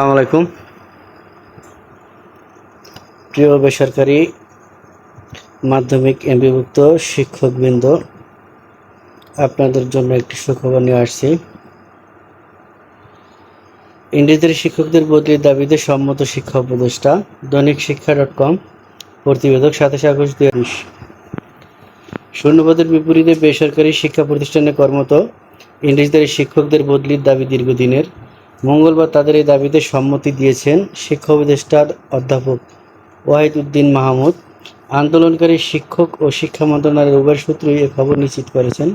আসসালামু আলাইকুম। প্রিয় বেসরকারি মাধ্যমিক এমবিভুক্ত শিক্ষকবৃন্দ, আপনাদের জন্য একটি সুখবর নিয়ে আসছি। ইংরেজির শিক্ষকদের বদলির দাবিতে সম্মত শিক্ষা উপদেষ্টা, দৈনিক শিক্ষা ডট কম, প্রতিবেদক সাতাশে আগস্ট দুই বিশ শূন্যপদের বিপরীতে বেসরকারি শিক্ষা প্রতিষ্ঠানে কর্মরত ইংরেজিদের শিক্ষকদের বদলির দাবি দীর্ঘদিনের। মঙ্গলবার তাদের এই দাবিতে সম্মতি দিয়েছেন শিক্ষা উপদেষ্টার অধ্যাপক ওয়াহিদ উদ্দিন মাহমুদ। আন্দোলনকারী শিক্ষক ও শিক্ষা মন্ত্রণালয়ের উভয় সূত্রই এ খবর নিশ্চিত করেছেন।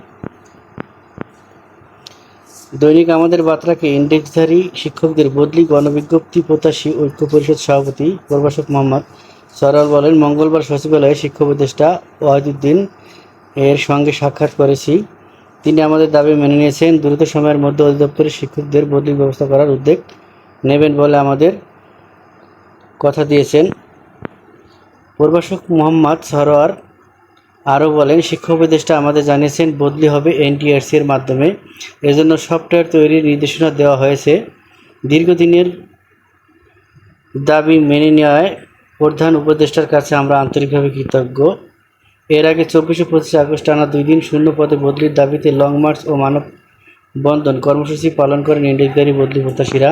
দৈনিক আমাদের বার্তাকে ইন্ডেক্সধারী শিক্ষকদের বদলি, গণবিজ্ঞপ্তি প্রত্যাশী ঐক্য পরিষদ সভাপতি প্রভাষক মোহাম্মদ সরওয়ার বলেন, মঙ্গলবার সচিবালয়ে শিক্ষা উপদেষ্টা ওয়াহিদুদ্দিন এর সঙ্গে সাক্ষাৎ করেছি। তিনি আমাদের দাবি মেনে নিয়েছেন, দ্রুত সময়ের মধ্যে অধিদপ্তরের শিক্ষকদের বদলির ব্যবস্থা করার উদ্যোগ নেবেন বলে আমাদের কথা দিয়েছেন। প্রভাষক মোহাম্মদ সরোয়ার আরও বলেন, শিক্ষক উপদেষ্টা আমাদের জানিয়েছেন, বদলি হবে এনটিআরসি এর মাধ্যমে। এজন্য সফটওয়্যার তৈরির নির্দেশনা দেওয়া হয়েছে। দীর্ঘদিনের দাবি মেনে নেওয়ায় প্রধান উপদেষ্টার কাছে আমরা আন্তরিকভাবে কৃতজ্ঞ। এর আগে চব্বিশ পঁচিশে আগস্ট টানা দুই দিন শূন্য পদে বদলির দাবিতে লং মার্চ ও মানব বন্ধন কর্মসূচি পালন করেন ইন্ডিকারী বদলি প্রত্যাশীরা।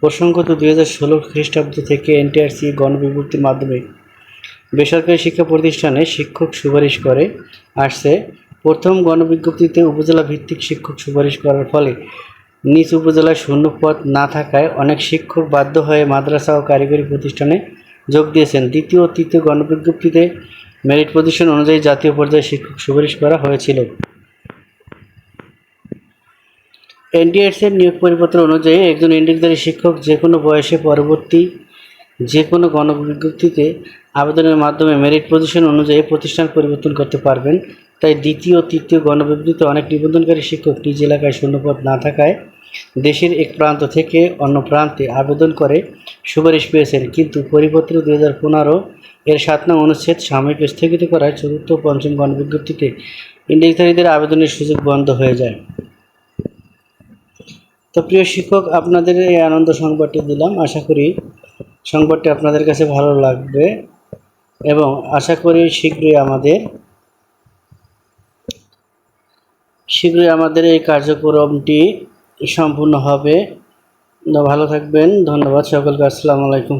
প্রসঙ্গত দুই হাজার ষোলো খ্রিস্টাব্দ থেকে এনটিআরসি গণবিভক্তির মাধ্যমে বেসরকারি শিক্ষা প্রতিষ্ঠানে শিক্ষক সুপারিশ করে আসছে। প্রথম গণবিজ্ঞপ্তিতে উপজেলা ভিত্তিক শিক্ষক সুপারিশ করার ফলে নিজ উপজেলায় শূন্য পদ না থাকায় অনেক শিক্ষক বাধ্য হয়ে মাদ্রাসা ও কারিগরি প্রতিষ্ঠানে যোগ দিয়েছেন। দ্বিতীয় ও তৃতীয় গণবিজ্ঞপ্তিতে মেরিট পজিশন অনুযায়ী জাতীয় পর্যায়ে শিক্ষক সুপারিশ করা হয়েছিল। এনডিএসের নিয়োগ পরিপত্র অনুযায়ী একজন ইন্ডিকদারী শিক্ষক যে কোনো বয়সে পরবর্তী যে কোনো গণবিজ্ঞপ্তিতে আবেদনের মাধ্যমে মেরিট পজিশন অনুযায়ী প্রতিষ্ঠান পরিবর্তন করতে পারবেন। তাই দ্বিতীয় তৃতীয় গণবিজ্ঞপ্তিতে অনেক নিবন্ধনকারী শিক্ষক নিজ এলাকায় শূন্যপদ না থাকায় দেশের এক প্রান্ত থেকে অন্য প্রান্তে আবেদন করে সুপারিশ পেয়েছেন। কিন্তু পরিপত্র দুই হাজার পনেরো এর সাত নং অনুচ্ছেদ সাময়িক স্থগিত করায় চতুর্থ পঞ্চম গণবিজ্ঞপ্তিতে ইন্ডেক্সধারীদের আবেদনের সুযোগ বন্ধ হয়ে যায়। তো প্রিয় শিক্ষক, আপনাদের এই আনন্দ সংবাদটি দিলাম। আশা করি সংবাদটি আপনাদের কাছে ভালো লাগবে এবং আশা করি শীঘ্রই আমাদের শীঘ্রই আমাদের এই কার্যক্রমটি সম্পূর্ণ হবে। ভালো থাকবেন। ধন্যবাদ সকলকে। আসসালামু আলাইকুম।